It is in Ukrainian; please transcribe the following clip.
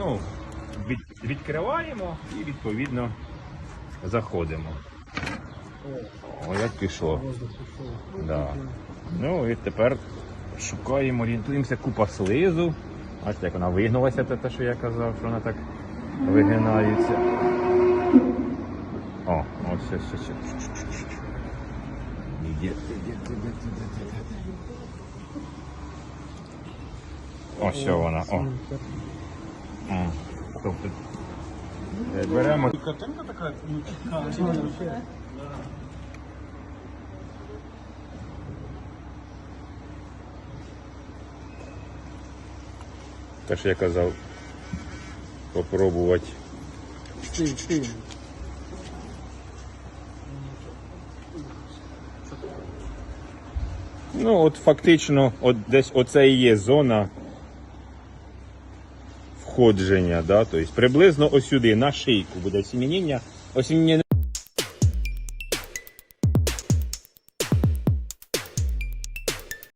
Ну, від, відкриваємо і відповідно заходимо. О, як пішло. Да. Ну і тепер шукаємо, орієнтуємося, купа слизу. Ось як вона вигнулася, те, що я казав, що вона так вигинається. О, ось ось ось. ось. Іде, іде, іде, іде. Ось вона. О. М. Тобто е, беремо Картинка така, ну, цікава. те, що я казав, попробувати. Стиль, стиль. Ну, от фактично, от десь оце і є зона входження, да? тобто приблизно ось сюди, на шийку буде осінення. Осінення